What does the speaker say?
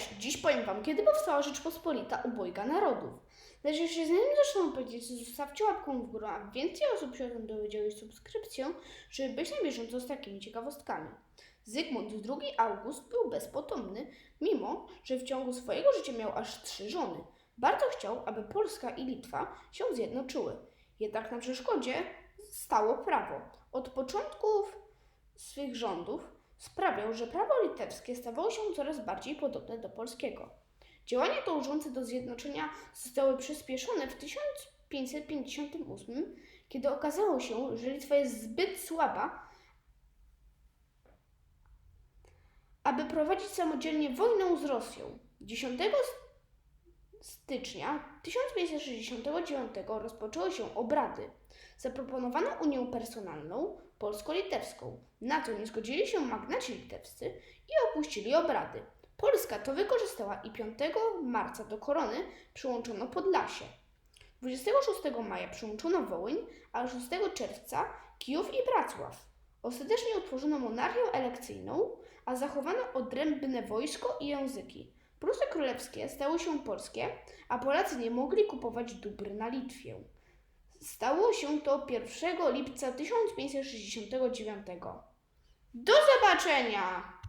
Cześć, dziś powiem Wam, kiedy powstała Rzeczpospolita Obojga Narodów. Lecz jeszcze zanim zacznę powiedzieć, zostawcie łapką w górę, a więcej osób się o tym dowiedziało i subskrypcją, żeby być na bieżąco z takimi ciekawostkami. Zygmunt II August był bezpotomny, mimo że w ciągu swojego życia miał aż trzy żony. Bardzo chciał, aby Polska i Litwa się zjednoczyły. Jednak na przeszkodzie stało prawo. Od początków swych rządów sprawiał, że prawo litewskie stawało się coraz bardziej podobne do polskiego. Działania dążące do zjednoczenia zostały przyspieszone w 1558, kiedy okazało się, że Litwa jest zbyt słaba, aby prowadzić samodzielnie wojnę z Rosją. 10 stycznia 1569 rozpoczęły się obrady. Zaproponowano Unię Personalną polsko-litewską. Na to nie zgodzili się magnaci litewscy i opuścili obrady. Polska to wykorzystała i 5 marca do korony przyłączono Podlasie. 26 maja przyłączono Wołyń, a 6 czerwca Kijów i Wrocław. Ostatecznie utworzono monarchię elekcyjną, a zachowano odrębne wojsko i języki. Prusy królewskie stały się polskie, a Polacy nie mogli kupować dóbr na Litwie. Stało się to 1 lipca 1569. Do zobaczenia!